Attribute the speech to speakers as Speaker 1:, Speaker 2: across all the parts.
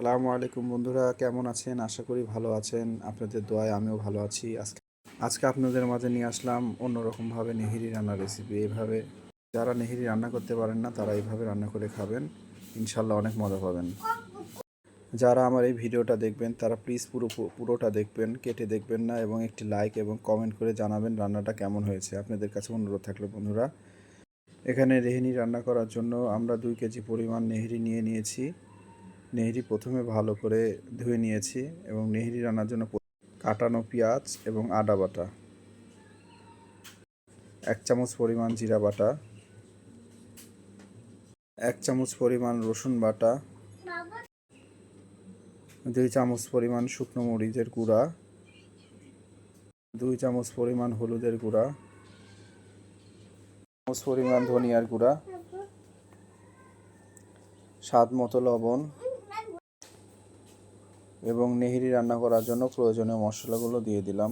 Speaker 1: আসসালামু আলাইকুম বন্ধুরা, কেমন আছেন? আশা করি ভালো আছেন। আপনাদের দোয়ায় আমিও ভালো আছি। আজকে আজকে আপনাদের মাঝে নিয়ে আসলাম অন্যরকমভাবে নেহেরি রান্নার রেসিপি এইভাবে যারা নেহেরি রান্না করতে পারেন না, তারা এইভাবে রান্না করে খাবেন। ইনশাল্লাহ অনেক মজা পাবেন। যারা আমার এই ভিডিওটা দেখবেন, তারা প্লিজ পুরো পুরোটা দেখবেন, কেটে দেখবেন না এবং একটি লাইক এবং কমেন্ট করে জানাবেন রান্নাটা কেমন হয়েছে। আপনাদের কাছে অনুরোধ থাকল বন্ধুরা। এখানে রেহিনি রান্না করার জন্য আমরা দুই কেজি পরিমাণ নেহেরি নিয়ে নিয়েছি। নেহেরি প্রথমে ভালো করে ধুয়ে নিয়েছি এবং নেহেরি রান্নার জন্য কাটানো পেঁয়াজ এবং আদা বাটা। এক চামচ পরিমাণ জিরা বাটা। এক চামচ পরিমাণ রসুন বাটা। দুই চামচ পরিমাণ শুকনো মরিচের গুঁড়া। দুই চামচ পরিমাণ হলুদের গুঁড়া। চামচ পরিমাণ ধনিয়ার গুঁড়া। স্বাদ মতো লবণ। এবং নেহেরি রান্না করার জন্য প্রয়োজনীয় মশলাগুলো দিয়ে দিলাম।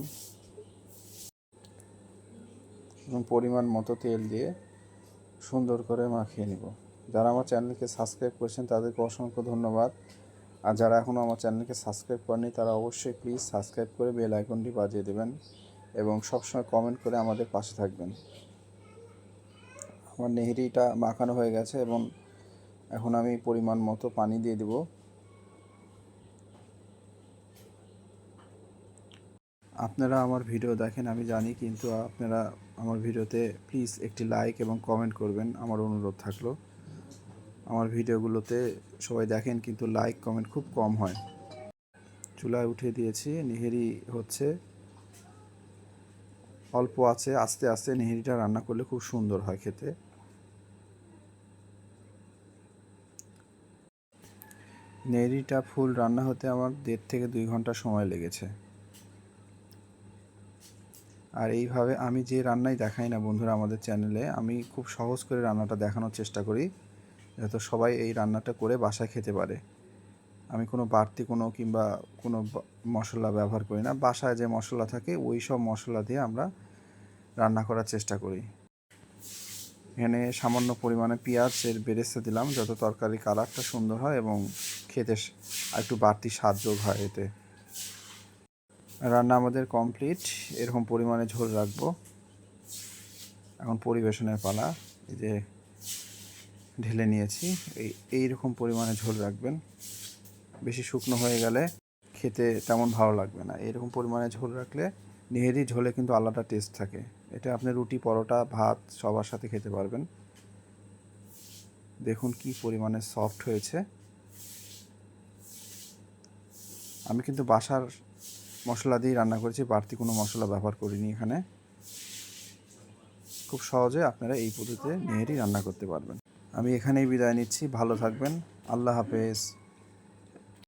Speaker 1: এবং পরিমাণ মতো তেল দিয়ে সুন্দর করে মাখিয়ে নিব। যারা আমার চ্যানেলকে সাবস্ক্রাইব করেছেন, তাদেরকে অসংখ্য ধন্যবাদ। আর যারা এখনও আমার চ্যানেলকে সাবস্ক্রাইব করেনি তারা অবশ্যই প্লিজ সাবস্ক্রাইব করে বেল আইকনটি বাজিয়ে দেবেন এবং সবসময় কমেন্ট করে আমাদের পাশে থাকবেন। আমার নেহেরিটা মাখানো হয়ে গেছে এবং এখন আমি পরিমাণ মতো পানি দিয়ে দেবো। আপনারা আমার ভিডিও দেখেন, আমি জানি, কিন্তু আপনারা আমার ভিডিওতে প্লিজ একটি লাইক এবং কমেন্ট করবেন, আমার অনুরোধ থাকল। আমার ভিডিওগুলোতে সবাই দেখেন, কিন্তু লাইক কমেন্ট খুব কম হয়। চুলায় উঠিয়ে দিয়েছি, নেহেরি হচ্ছে, অল্প আছে, আস্তে আস্তে নেহেরিটা রান্না করলে খুব সুন্দর হয় খেতে। নেহেরিটা ফুল রান্না হতে আমার দেড় থেকে দুই ঘণ্টা সময় লেগেছে। আর এইভাবে আমি যে রান্নাই দেখাই না বন্ধুরা আমাদের চ্যানেলে, আমি খুব সহজ করে রান্নাটা দেখানোর চেষ্টা করি, যাতে সবাই এই রান্নাটা করে বাসায় খেতে পারে। আমি কোনো বাড়তি কোনো কিংবা কোনো মশলা ব্যবহার করি না। বাসায় যে মশলা থাকে, ওই সব মশলা দিয়ে আমরা রান্না করার চেষ্টা করি। এখানে সামান্য পরিমাণে পেঁয়াজের বেরেস্তা দিলাম, যত তরকারি কালারটা সুন্দর হয় এবং খেতে একটু বাড়তি স্বাদ যোগ হয় এতে। রান্না আমাদের কমপ্লিট এরকম পরিমাণে ঝোল রাখব। এখন পরিবেশনের পালা। এই যে ঢেলে নিয়েছি। এই, এইরকম পরিমাণে ঝোল রাখবেন। বেশি শুকনো হয়ে গেলে খেতে তেমন ভালো লাগবে না। এরকম পরিমাণে ঝোল রাখলে নেহেরি ঝোলে কিন্তু আলাদা টেস্ট থাকে। এটা আপনি রুটি, পরোটা, ভাত সবার সাথে খেতে পারবেন। দেখুন কি পরিমাণে সফট হয়েছে। আমি কিন্তু বাসার মশলা দিয়ে রান্না করেছি, বাড়তি কোনো মশলা ব্যবহার করিনি এখানে। খুব সহজে আপনারা এই পদ্ধতিতে নেহেরি রান্না করতে পারবেন। আমি এখানেই বিদায় নিচ্ছি, ভালো থাকবেন, আল্লাহ হাফেজ।